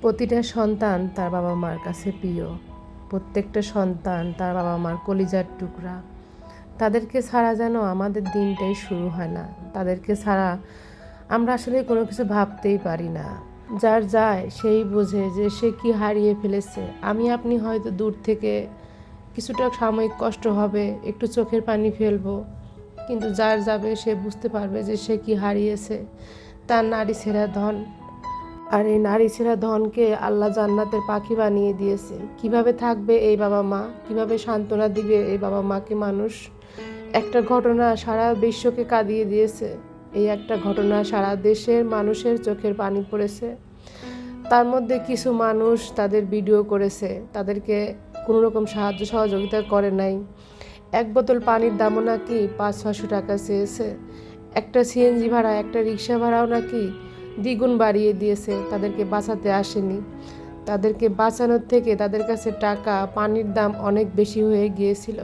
প্রতিটা সন্তান তার বাবা মার কাছে প্রিয়। প্রত্যেকটা সন্তান তার বাবা মার কলিজার টুকরা। তাদেরকে ছাড়া যেন আমাদের দিনটাই শুরু হয় না। তাদেরকে ছাড়া আমরা আসলে কোনো কিছু ভাবতেই পারি না। যার যায় সেই বোঝে যে সে কি হারিয়ে ফেলেছে। আমি, আপনি হয়তো দূর থেকে কিছুটা সাময়িক কষ্ট হবে, একটু চোখের পানি ফেলব। কিন্তু যার যাবে সে বুঝতে পারবে যে সে কি হারিয়েছে। তার নারী ছেঁড়া ধন আর এই নারী ছেঁড়া ধনকে আল্লাহ জান্নাতের পাখি বানিয়ে দিয়েছে। কীভাবে থাকবে এই বাবা মা? কীভাবে সান্ত্বনা দিবে এই বাবা মাকে মানুষ? একটা ঘটনা সারা বিশ্বকে কাঁদিয়ে দিয়েছে। এই একটা ঘটনা সারা দেশের মানুষের চোখের পানি পড়েছে। তার মধ্যে কিছু মানুষ তাদের ভিডিও করেছে। তাদেরকে কোনো রকম সাহায্য সহযোগিতা করে নাই। এক বোতল পানির দামও নাকি পাঁচ ছশো টাকা চেয়েছে। একটা সিএনজি ভাড়া, একটা রিক্সা ভাড়াও নাকি দ্বিগুণ বাড়িয়ে দিয়েছে, তাদেরকে বাঁচাতে আসেনি। তাদেরকে বাঁচানোর থেকে তাদের কাছে টাকা, পানির দাম অনেক বেশি হয়ে গিয়েছিল।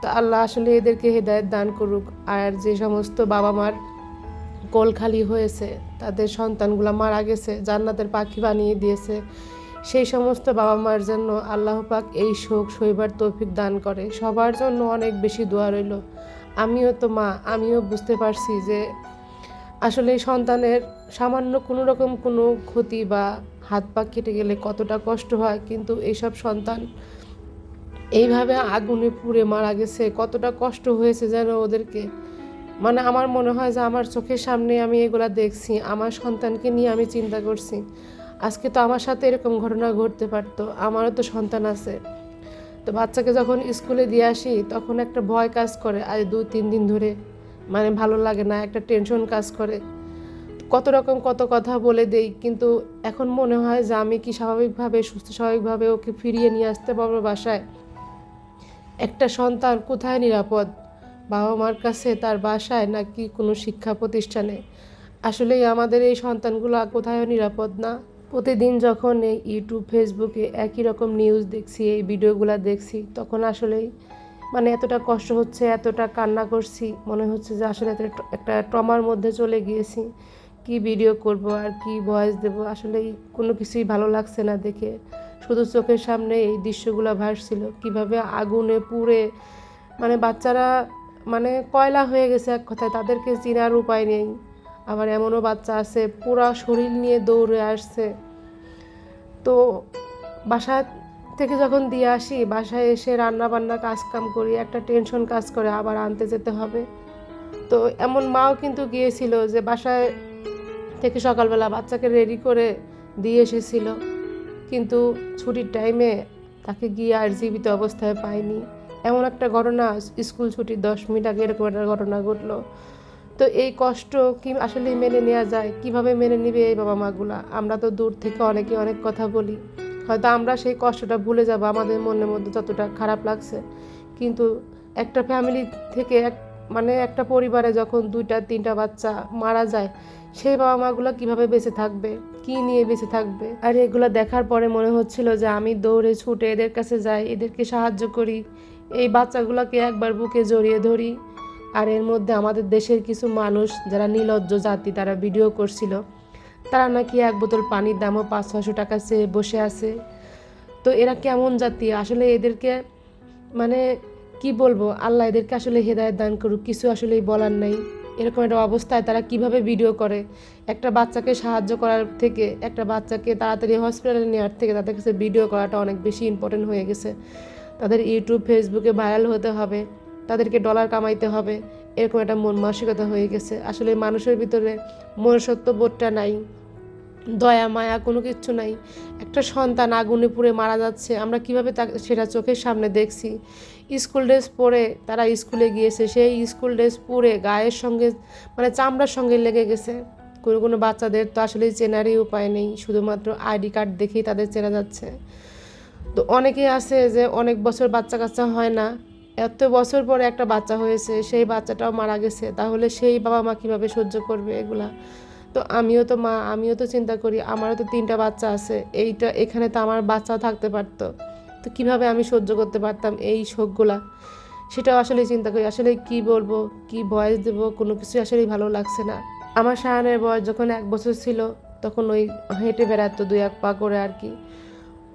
তো আল্লাহ আসলে এদেরকে হেদায়ত দান করুক। আর যে সমস্ত বাবা মার কোল খালি হয়েছে, তাদের সন্তানগুলো মারা গেছে, জান্নাতের পাখি বানিয়ে দিয়েছে, সেই সমস্ত বাবা মার জন্য আল্লাহ পাক এই শোক শৈবার তৌফিক দান করে। সবার জন্য অনেক বেশি দোয়া রইল। আমিও তো মা, আমিও বুঝতে পারছি যে আসলে সন্তানের সামান্য কোনো রকম কোনো ক্ষতি বা হাত পা কেটে গেলে কতটা কষ্ট হয়, কিন্তু এইসব সন্তান এইভাবে আগুনে পুড়ে মারা গেছে, কতটা কষ্ট হয়েছে যেন ওদেরকে। মানে আমার মনে হয় যে আমার চোখের সামনে আমি এগুলা দেখছি, আমার সন্তানকে নিয়ে আমি চিন্তা করছি। আজকে তো আমার সাথে এরকম ঘটনা ঘটতে পারতো, আমারও তো সন্তান আছে। তো বাচ্চাকে যখন স্কুলে দিয়ে আসি, তখন একটা ভয় কাজ করে, আজ দু তিন দিন ধরে মানে ভালো লাগে না, একটা টেনশন কাজ করে। কত রকম কত কথা বলে দেই, কিন্তু এখন মনে হয় যে আমি কি স্বাভাবিকভাবে, সুস্থ স্বাভাবিকভাবে ওকে ফিরিয়ে নিয়ে আসতে পারব বাসায়? একটা সন্তান কোথায় নিরাপদ? বাবা মার কাছে, তার বাসায় নাকি কোনো শিক্ষা প্রতিষ্ঠানে? আসলেই আমাদের এই সন্তানগুলো কোথায়ও নিরাপদ না। প্রতিদিন যখন এই ইউটিউব ফেসবুকে একই রকম নিউজ দেখছি, এই ভিডিওগুলো দেখছি, তখন আসলেই মানে এতটা কষ্ট হচ্ছে, এতটা কান্না করছি, মনে হচ্ছে যে আসলে একটা ট্রমার মধ্যে চলে গিয়েছি। কি ভিডিও করব আর কি ভয়েস দেব? আসলেই কোনো কিছুই ভালো লাগছে না দেখে। শুধু চোখের সামনে এই দৃশ্যগুলো ভাসছিল। কীভাবে আগুনে পুড়ে মানে বাচ্চারা মানে কয়লা হয়ে গেছে এক কথায়, তাদেরকে চিনার উপায় নেই। আবার এমনও বাচ্চা আছে, পুরা শরীর নিয়ে দৌড়ে আসছে। তো বাসা থেকে যখন দিয়ে আসি, বাসায় এসে রান্না বান্না কাজ কাম করি, একটা টেনশন কাজ করে আবার আনতে যেতে হবে। তো এমন মাও কিন্তু গিয়েছিল যে বাসায় থেকে সকালবেলা বাচ্চাকে রেডি করে দিয়ে এসেছিল। কিন্তু ছুটির টাইমে তাকে গিয়ে আর জীবিত অবস্থায় পাইনি। এমন একটা ঘটনা, স্কুল ছুটির দশ মিনিট আগে এরকম একটা ঘটনা ঘটলো। তো এই কষ্ট কি আসলে মেনে নেওয়া যায়? কীভাবে মেনে নিবে এই বাবা মাগুলা আমরা তো দূর থেকে অনেকে অনেক কথা বলি। হয়তো আমরা সেই কষ্টটা ভুলে যাব, আমাদের মনের মধ্যে যতটা খারাপ লাগছে। কিন্তু একটা ফ্যামিলি থেকে এক মানে একটা পরিবারে যখন দুইটা, তিনটা বাচ্চা মারা যায়, সেই বাবা মাগুলো কীভাবে বেঁচে থাকবে? কি নিয়ে বেঁচে থাকবে? আর এগুলো দেখার পরে মনে হচ্ছিল যে আমি দৌড়ে ছুটে এদের কাছে যাই, এদেরকে সাহায্য করি। এই বাচ্চাগুলোকে একবার বুকে জড়িয়ে ধরি। আর এর মধ্যে আমাদের দেশের কিছু মানুষ, যারা নিলজ্জ জাতি, তারা ভিডিও করছিল। তারা নাকি এক বোতল পানির দামও পাঁচ ছশো টাকা চেয়ে বসে আছে। তো এরা কেমন জাতি? আসলে এদেরকে মানে কি বলব? আল্লাহ এদেরকে আসলে হেদায়ত দান করুক, কিছু আসলেই বলার নাই। এরকম একটা অবস্থায় তারা কীভাবে ভিডিও করে? একটা বাচ্চাকে সাহায্য করার থেকে, একটা বাচ্চাকে তাড়াতাড়ি হসপিটালে নেওয়ার থেকে তাদের কাছে ভিডিও করাটা অনেক বেশি ইম্পর্টেন্ট হয়ে গেছে। তাদের ইউটিউব ফেসবুকে ভাইরাল হতে হবে, তাদেরকে ডলার কামাইতে হবে, এরকম একটা মন মানসিকতা হয়ে গেছে। আসলে মানুষের ভিতরে মনুষ্যত্ব বোধটা নাই। দয়া, মায়া কোনো কিচ্ছু নাই। একটা সন্তান আগুনে পুড়ে মারা যাচ্ছে। আমরা কীভাবে তা সেটা চোখের সামনে দেখছি? স্কুল ড্রেস পরে তারা স্কুলে গিয়েছে। সেই স্কুল ড্রেস পরে গায়ের সঙ্গে মানে চামড়ার সঙ্গে লেগে গেছে। কোনো কোনো বাচ্চাদের তো আসলে চেনারই উপায় নেই। শুধুমাত্র আইডি কার্ড দেখেই তাদের চেনা যাচ্ছে। তো অনেকেই আছে যে অনেক বছর বাচ্চা কাচ্চা হয় না। এত বছর পরে একটা বাচ্চা হয়েছে, সেই বাচ্চাটাও মারা গেছে। তাহলে সেই বাবা মা কীভাবে সহ্য করবে এগুলা? তো আমিও তো মা, আমিও তো চিন্তা করি, আমারও তো তিনটা বাচ্চা আছে, এইটা, এখানে তো আমার বাচ্চাও থাকতে পারতো। তো কীভাবে আমি সহ্য করতে পারতাম এই শোকগুলা? সেটাও আসলে চিন্তা করি আসলে কি বলব, কি বয়স দেবো, কোনো কিছু আসলেই ভালো লাগছে না। আমার শাহানের বয়স যখন এক বছর ছিল, তখন ওই হেঁটে বেড়াতো দুই এক পা করে আর কি।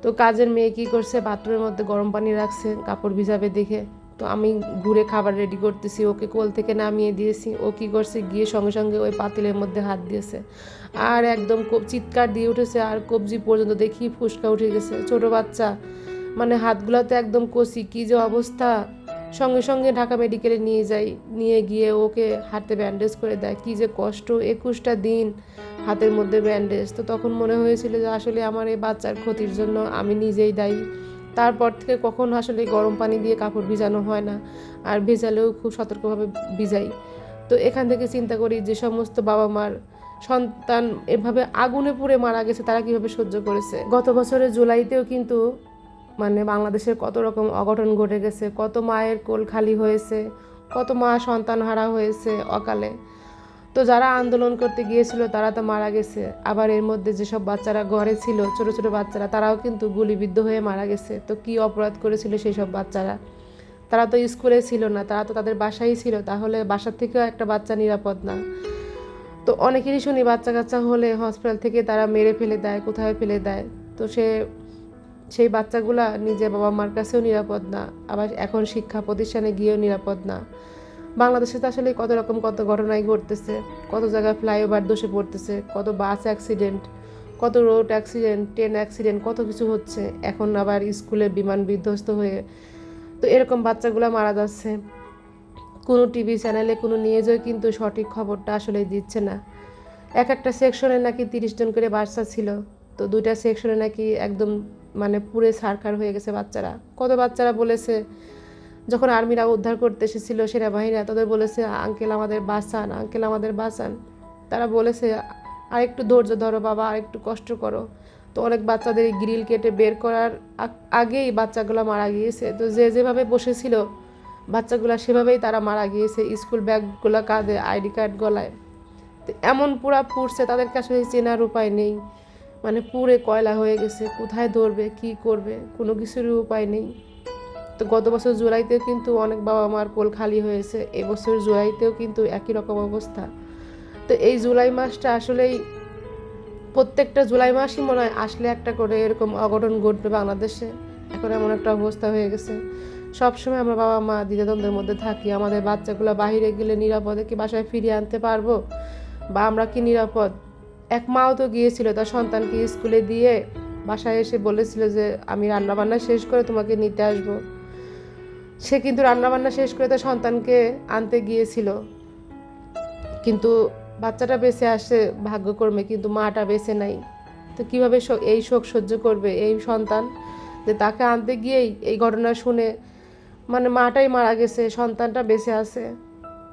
তো কাজের মেয়ে কী করছে, বাথরুমের মধ্যে গরম পানি রাখছে, কাপড় ভিজাবে দেখে। তো আমি ঘুরে খাবার রেডি করতেছি, ওকে কোল থেকে নামিয়ে দিয়েছি। ও কী করছে? গিয়ে সঙ্গে সঙ্গে ওই পাতিলের মধ্যে হাত দিয়েছে। আর একদম চিৎকার দিয়ে উঠেছে, আর কবজি পর্যন্ত দেখি ফুসকা উঠে গেছে। ছোট বাচ্চা মানে হাতগুলোতে একদম কষি, কী যে অবস্থা! সঙ্গে সঙ্গে ঢাকা মেডিকেলে নিয়ে যাই, নিয়ে গিয়ে ওকে হাতে ব্যান্ডেজ করে দেয়। কী যে কষ্ট, একুশটা দিন হাতের মধ্যে ব্যান্ডেজ তো তখন মনে হয়েছিল যে আসলে আমার এই বাচ্চার ক্ষতির জন্য আমি নিজেই দায়ী। তারপর থেকে কখন আসলে গরম পানি দিয়ে কাপড় ভিজানো হয় না। আর ভেজালেও খুব সতর্কভাবে ভিজাই। তো এখান থেকে চিন্তা করি যে সমস্ত বাবা মার সন্তান এভাবে আগুনে পুড়ে মারা গেছে, তারা কীভাবে সহ্য করেছে? গত বছরের জুলাইতেও কিন্তু মানে বাংলাদেশের কত রকম অঘটন ঘটে গেছে, কত মায়ের কোল খালি হয়েছে, কত মা সন্তান হারা হয়েছে অকালে। তো যারা আন্দোলন করতে গিয়েছিল, তারা তো মারা গেছে। আবার এর মধ্যে যেসব বাচ্চারা ঘরে ছিল, ছোট ছোট বাচ্চারা, তারাও কিন্তু গুলিবিদ্ধ হয়ে মারা গেছে। তো কি অপরাধ করেছিল সেই সব বাচ্চারা? তারা তো স্কুলে ছিল না, তারা তো তাদের বাসায় ছিল। তাহলে বাসার থেকেও একটা বাচ্চা নিরাপদ না। তো অনেকেরই শুনি বাচ্চা কাচ্চা হলে হসপিটাল থেকে তারা মেরে ফেলে দেয়, কোথায় ফেলে দেয়। তো সে, সেই বাচ্চাগুলা নিজের বাবা মার কাছেও নিরাপদ না। আবার এখন শিক্ষা প্রতিষ্ঠানে গিয়েও নিরাপদ না। বাংলাদেশে তো আসলে কত রকম কত ঘটনাই ঘটতেছে, কত জায়গায় ফ্লাইওভার দোষে পড়তেছে, কত বাস অ্যাক্সিডেন্ট কত রোড অ্যাক্সিডেন্ট ট্রেন অ্যাক্সিডেন্ট কত কিছু হচ্ছে। এখন আবার স্কুলে বিমান বিধ্বস্ত হয়ে তো এরকম বাচ্চাগুলো মারা যাচ্ছে। কোনো টিভি চ্যানেলে কোনো নিউজও কিন্তু সঠিক খবরটা আসলে দিচ্ছে না। এক একটা সেকশনে নাকি তিরিশ জন করে বাচ্চা ছিল। তো দুইটা সেকশনে নাকি একদম মানে পুরে সারকার হয়ে গেছে বাচ্চারা। কত বাচ্চারা বলেছে যখন আর্মিরা উদ্ধার করতে এসেছিল সেনাবাহিনীরা, তাদের বলেছে, আঙ্কেল আমাদের বাঁচান, আঙ্কেল আমাদের বাঁচান। তারা বলেছে, আরেকটু ধৈর্য ধরো বাবা, আরেকটু কষ্ট করো। তো অনেক বাচ্চাদের গ্রিল কেটে বের করার আগেই বাচ্চাগুলো মারা গিয়েছে। তো যে যেভাবে বসেছিল, বাচ্চাগুলো সেভাবেই তারা মারা গিয়েছে, স্কুল ব্যাগগুলো কাঁধে, আইডি কার্ড গলায়। তো এমন পুরা পুড়ছে তাদেরকে আসলে চেনার উপায় নেই। মানে পুড়ে কয়লা হয়ে গেছে, কোথায় ধরবে, কি করবে, কোনো কিছুরই উপায় নেই। তো গত বছর জুলাইতেও কিন্তু অনেক বাবা মার কোল খালি হয়েছে, এবছর জুলাইতেও কিন্তু একই রকম অবস্থা। তো এই জুলাই মাসটা আসলেই প্রত্যেকটা জুলাই মাসই মনে হয় আসলে একটা করে এরকম অঘটন ঘটবে বাংলাদেশে। এখন এমন একটা অবস্থা হয়ে গেছে। সবসময় আমরা বাবা মা দ্বিধাদ্বন্দ্বের মধ্যে থাকি। আমাদের বাচ্চাগুলো বাইরে গেলে নিরাপদে কি বাসায় ফিরিয়ে আনতে পারব? বা আমরা কি নিরাপদ? এক মাও তো গিয়েছিল, তার সন্তানকে স্কুলে দিয়ে বাসায় এসে বলেছিল যে, আমি রান্নাবান্না শেষ করে তোমাকে নিতে আসব। সে কিন্তু রান্নাবান্না শেষ করে তার সন্তানকে আনতে গিয়েছিল। কিন্তু বাচ্চাটা বেঁচে আসে ভাগ্যকর্মে কিন্তু মাটা বেঁচে নাই। তো কীভাবে এই শোক সহ্য করবে এই সন্তান? যে তাকে আনতে গিয়েই এই ঘটনা শুনে মানে মাটাই মারা গেছে, সন্তানটা বেঁচে আছে।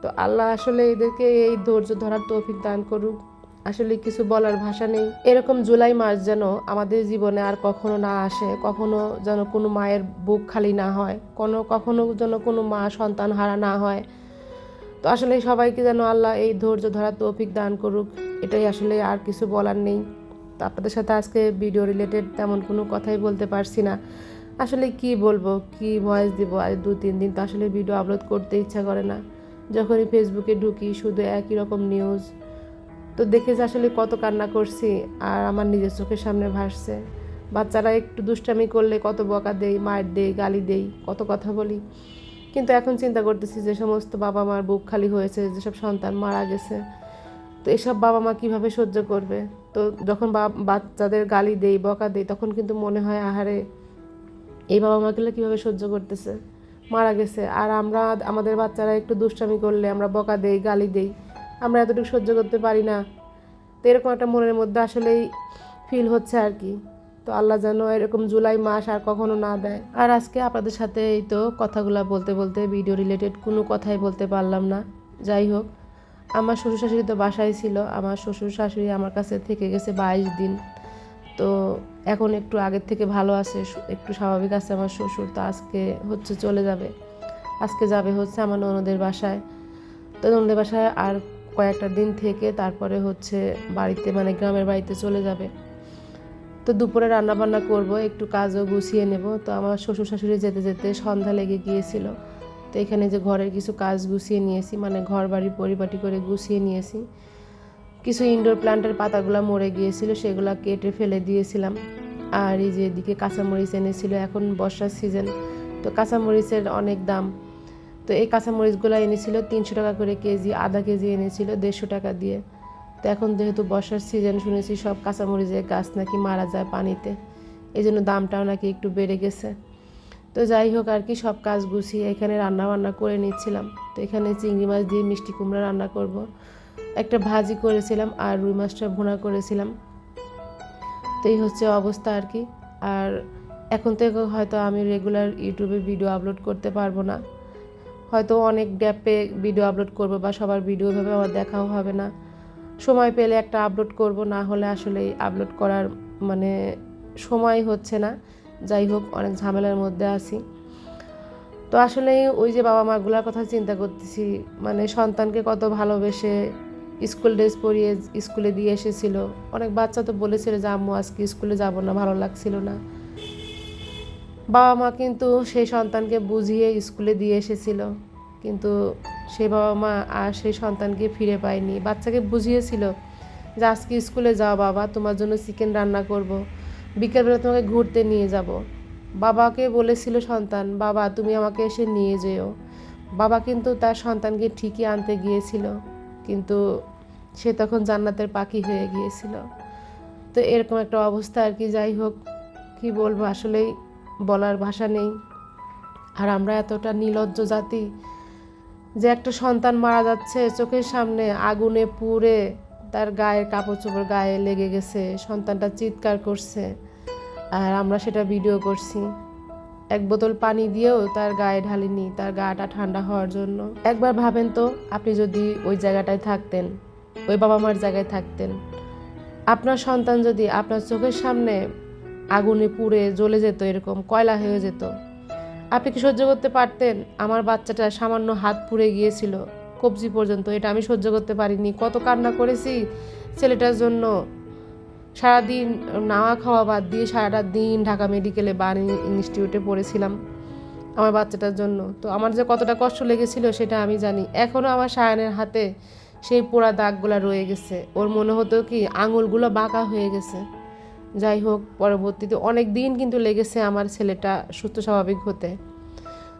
তো আল্লাহ আসলে এদেরকে এই ধৈর্য ধরার তৌফিক দান করুক। আসলে কিছু বলার ভাষা নেই। এরকম জুলাই মাস যেন আমাদের জীবনে আর কখনো না আসে, কখনো যেন কোনো মায়ের বুক খালি না হয়, কোনো, কখনো যেন কোনো মা সন্তান হারা না হয়। তো আসলে সবাইকে যেন আল্লাহ এই ধৈর্য ধরার তৌফিক দান করুক, এটাই আসলে আর কিছু বলার নেই। তো আপনাদের সাথে আজকে ভিডিও রিলেটেড তেমন কোনো কথাই বলতে পারছি না। আসলে কি বলব, কি ভয়েস দিব, আজ দু, তিন দিন তো আসলে ভিডিও আপলোড করতে ইচ্ছা করে না। যখনই ফেসবুকে ঢুকি শুধু একই রকম নিউজ তো দেখে যে আসলে কত কান্না করছি আর আমার নিজের চোখের সামনে ভাসছে। বাচ্চারা একটু দুষ্টামি করলে কত বকা দেই মায়ের দেই, গালি দেই, কত কথা বলি। কিন্তু এখন চিন্তা করতেছি যে সমস্ত বাবা মার বুক খালি হয়েছে, যেসব সন্তান মারা গেছে, তো এসব বাবা মা কীভাবে সহ্য করবে? তো যখন বা- বাচ্চাদের গালি দেই, বকা দেই, তখন কিন্তু মনে হয়, আহারে, এই বাবা মাগুলো কীভাবে সহ্য করতেছে? মারা গেছে। আর আমরা, আমাদের বাচ্চারা একটু দুষ্টামি করলে আমরা বকা দেই, গালি দেই আমরা এতটুকু সহ্য করতে পারি না। তো এরকম একটা মনের মধ্যে আসলেই ফিল হচ্ছে আর কি। তো আল্লাহ যেন এরকম জুলাই মাস আর কখনো না দেয়। আর আজকে আপনাদের সাথে এই তো কথাগুলো বলতে বলতে ভিডিও রিলেটেড কোনো কথাই বলতে পারলাম না। যাই হোক, আমার শ্বশুর শাশুড়ি তো বাসায় ছিল। আমার শ্বশুর শাশুড়ি আমার কাছে থেকে গেছে বাইশ দিন। তো এখন একটু আগের থেকে ভালো আছে একটু স্বাভাবিক আছে আমার শ্বশুর। তো আজকে হচ্ছে চলে যাবে। আজকে যাবে হচ্ছে আমার ননদের বাসায়। তো ননদের বাসায় আর কয়েকটা দিন থেকে তারপরে হচ্ছে বাড়িতে মানে গ্রামের বাড়িতে চলে যাবে। তো দুপুরে রান্না বান্না করব, একটু কাজও গুছিয়ে নেব। তো আমার শ্বশুর শাশুড়ি যেতে যেতে সন্ধ্যা লেগে গিয়েছিল। তো এখানে যে ঘরের কিছু কাজ গুছিয়ে নিয়েছি মানে ঘর, বাড়ি, পরিপাটি করে গুছিয়ে নিয়েছি। কিছু ইনডোর প্ল্যান্টের পাতাগুলো মরে গিয়েছিল, সেগুলো কেটে ফেলে দিয়েছিলাম। আর এই যে এদিকে কাঁচামরিচ এনেছিল, এখন বর্ষার সিজন তো কাঁচামরিচের অনেক দাম। তো এই কাঁচামরিচগুলো এনেছিল তিনশো টাকা করে কেজি, আধা কেজি এনেছিল দেড়শো টাকা দিয়ে। তো এখন যেহেতু বর্ষার সিজন শুনেছি সব কাঁচামরিচের গাছ নাকি মারা যায় পানিতে। এই জন্য দামটাও নাকি একটু বেড়ে গেছে। তো যাই হোক আর কি, সব কাজ গুছিয়ে এখানে রান্না বান্না করে নিচ্ছিলাম। তো এখানে চিংড়ি মাছ দিয়ে মিষ্টি কুমড়া রান্না করব। একটা ভাজি করেছিলাম আর রুই মাছটা ভুনা করেছিলাম। তো এই হচ্ছে অবস্থা আর কি। আর এখন থেকে হয়তো আমি রেগুলার ইউটিউবে ভিডিও আপলোড করতে পারব না। হয়তো অনেক গ্যাপে ভিডিও আপলোড করব বা সবার ভিডিও ভাবে আমার দেখাও হবে না। সময় পেলে একটা আপলোড করব, না হলে আসলে আপলোড করার মানে সময় হচ্ছে না। যাই হোক, অনেক ঝামেলার মধ্যে আছি। তো আসলে ওই যে বাবা মাগুলার কথা চিন্তা করতেছি মানে সন্তানকে কত ভালোবেসে স্কুল ড্রেস পরিয়ে স্কুলে দিয়ে এসেছিল। অনেক বাচ্চা তো বলেছিল যে, আম্মু, আজকে স্কুলে যাব না, ভালো লাগছিল না। বাবা মা কিন্তু সেই সন্তানকে বুঝিয়ে স্কুলে দিয়ে এসেছিল। কিন্তু সেই বাবা মা আর সেই সন্তানকে ফিরে পায়নি। বাচ্চাকে বুঝিয়েছিল যে, আজকে স্কুলে যাও বাবা, তোমার জন্য চিকেন রান্না করব। বিকেলবেলা তোমাকে ঘুরতে নিয়ে যাব। বাবাকে বলেছিল সন্তান, বাবা, তুমি আমাকে এসে নিয়ে যেও। বাবা কিন্তু তার সন্তানকে ঠিকই আনতে গিয়েছিল, কিন্তু সে তখন জান্নাতের পাখি হয়ে গিয়েছিল। তো এরকম একটা অবস্থা আর কি। যাই হোক, কি বলব? আসলেই বলার ভাষা নেই। আর আমরা এতটা নির্লজ্জ জাতি যে একটা সন্তান মারা যাচ্ছে, চোখের সামনে আগুনে পুড়ে তার গায়ের কাপড় চোপড় গায়ে লেগে গেছে, সন্তানটা চিৎকার করছে। আর আমরা সেটা ভিডিও করছি। এক বোতল পানি দিয়েও তার গায়ে ঢালিনি, তার গাটা ঠান্ডা হওয়ার জন্য। একবার ভাবেন তো, আপনি যদি ওই জায়গাটায় থাকতেন, ওই বাবা মার জায়গায় থাকতেন, আপনার সন্তান যদি আপনার চোখের সামনে আগুনে পুড়ে জ্বলে যেত এরকম, কয়লা হয়ে যেত। আপনি কি সহ্য করতে পারতেন? আমার বাচ্চাটা সামান্য হাত পুড়ে গিয়েছিল, কবজি পর্যন্ত। এটা আমি সহ্য করতে পারিনি। কত কান্না করেছি ছেলেটার জন্য। সারাদিন নাওয়া খাওয়া বাদ দিয়ে সারাটা দিন ঢাকা মেডিকেলে বাণী ইনস্টিটিউটে পড়েছিলাম আমার বাচ্চাটার জন্য। তো আমার যে কতটা কষ্ট লেগেছিল সেটা আমি জানি। এখনও আমার সায়ানের হাতে সেই পোড়া দাগগুলো রয়ে গেছে। ওর মনে হতো কি আঙুলগুলো বাঁকা হয়ে গেছে। যাই হোক, পরবর্তীতে অনেক দিন কিন্তু লেগেছে আমার ছেলেটা সুস্থ স্বাভাবিক হতে।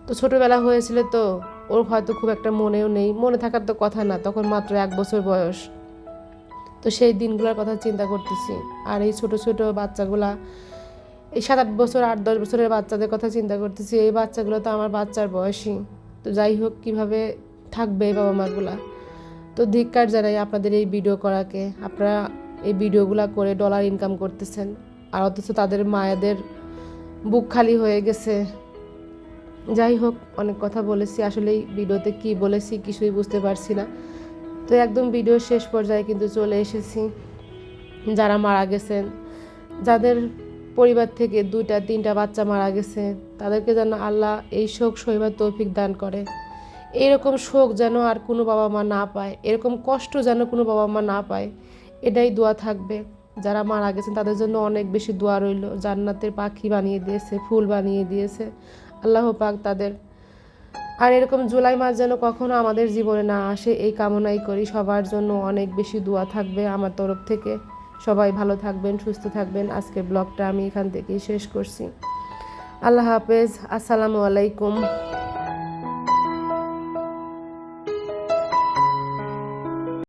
তো ছোটোবেলা হয়েছিল তো, ওর হয়তো খুব একটা মনেও নেই। মনে থাকার তো কথা না, তখন মাত্র এক বছর বয়স। তো সেই দিনগুলোর কথা চিন্তা করতেছি। আর এই ছোট ছোট বাচ্চাগুলা, এই সাত আট বছর, আট দশ বছরের বাচ্চাদের কথা চিন্তা করতেছি। এই বাচ্চাগুলো তো আমার বাচ্চার বয়সী। তো যাই হোক, কীভাবে থাকবে এই বাবা মাগুলা তো ধিক্কার জানাই আপনাদের এই ভিডিও করাকে। আপনারা এই ভিডিওগুলো করে ডলার ইনকাম করতেছেন। আর অথচ তাদের মায়েদের বুক খালি হয়ে গেছে। যাই হোক, অনেক কথা বলেছি। আসলে ভিডিওতে কি বলেছি কিছুই বুঝতে পারছি না। তো একদম ভিডিও শেষ পর্যায়ে কিন্তু চলে এসেছি। যারা মারা গেছেন, যাদের পরিবার থেকে দুইটা, তিনটা বাচ্চা মারা গেছে, তাদেরকে যেন আল্লাহ এই শোক সইবার তৌফিক দান করে। এরকম শোক যেন আর কোনো বাবা মা না পায়, এরকম কষ্ট যেন কোনো বাবা মা না পায় এটাই দোয়া থাকবে। যারা মারা গেছেন, তাদের জন্য অনেক বেশি দোয়া রইল। জান্নাতের পাখি বানিয়ে দিয়েছে, ফুল বানিয়ে দিয়েছে। আল্লাহ পাক তাদের আর এরকম জুলাই মাস যেন কখনো আমাদের জীবনে না আসে, এই কামনাই করি। সবার জন্য অনেক বেশি দোয়া থাকবে আমার তরফ থেকে। সবাই ভালো থাকবেন, সুস্থ থাকবেন। আজকের ব্লগটা আমি এখান থেকেই শেষ করছি। আল্লাহ হাফেজ। আসসালামু আলাইকুম।